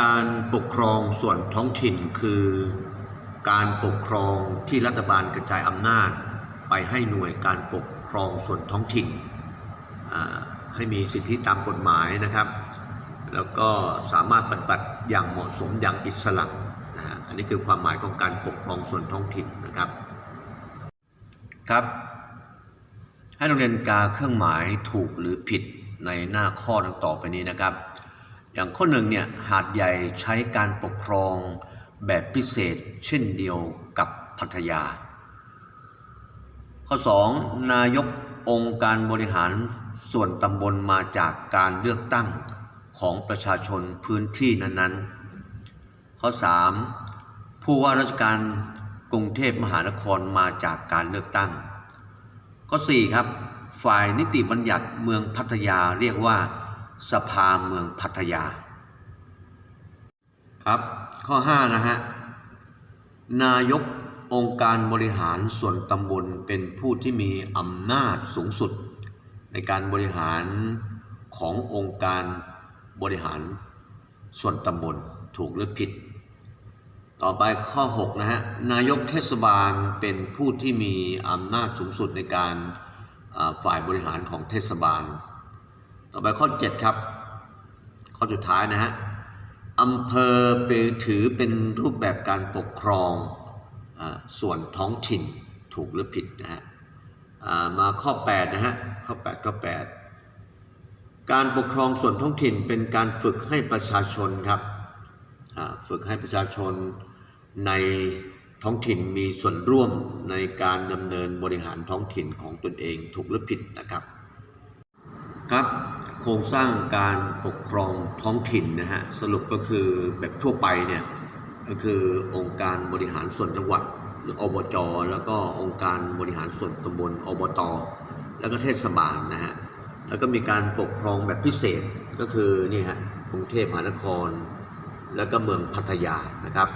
การปกครองส่วนท้องถิ่นคือ การปกครองที่รัฐบาลกระจายอำนาจ ไปให้หน่วยการปกครองส่วนท้องถิ่น ให้มีสิทธิตามกฎหมายนะครับ แล้วก็สามารถปฏิบัติอย่างเหมาะสมอย่างอิสระนะฮะอันนี้คือความหมายของการปกครองส่วนท้องถิ่นนะครับครับ ให้นักเรียนกาเครื่องหมายถูกหรือผิดในหน้าข้อดังต่อไปนี้นะครับ อย่างข้อหนึ่งเนี่ยหาดใหญ่ใช้การปกครองแบบพิเศษเช่นเดียวกับพัทยา ข้อ 2 นายกองค์การบริหารส่วนตำบลมาจากการเลือกตั้งของประชาชนพื้นที่นั้นๆ ข้อ 3 ผู้ว่าราชการกรุงเทพมหานครมาจากการเลือกตั้ง ข้อ 4 ครับ ฝ่ายนิติบัญญัติเมืองพัทยาเรียกว่า สภาเมืองพัทยา ครับ ข้อ 5 นะฮะ นายกองค์การบริหารส่วนตำบลเป็นผู้ที่มีอำนาจสูงสุด ในการบริหารขององค์การบริหารส่วนตำบลถูกหรือผิด ต่อไปข้อ 6 นะฮะ นายกเทศบาลเป็นผู้ที่มีอำนาจสูงสุดในการฝ่ายบริหารของเทศบาล ต่อไปข้อ 7 ครับ ข้อสุดท้ายนะฮะอำเภอเปถือเป็นรูปแบบการปกครองอส่วนท้องถิ่นถูกหรือผิดนะฮะมาข้อ 8 นะฮะ ข้อ 8 ข้อ 8 การปกครองส่วนท้องถิ่นเป็นการฝึกให้ประชาชนครับฝึกให้ประชาชนในท้องถิ่นมีส่วนร่วมในการดำเนินบริหารท้องถิ่นของตนเองถูกหรือผิดนะครับครับ โครงสร้างการปกครองท้องถิ่นนะฮะสรุปก็คือแบบทั่วไปเนี่ยก็คือองค์การบริหารส่วนจังหวัดหรืออบจแล้วก็องค์การบริหารส่วนตำบลอบต แล้วก็เทศบาลนะฮะแล้วก็มีการปกครองแบบพิเศษก็คือนี่ฮะกรุงเทพมหานคร แล้วก็เมืองพัทยานะครับ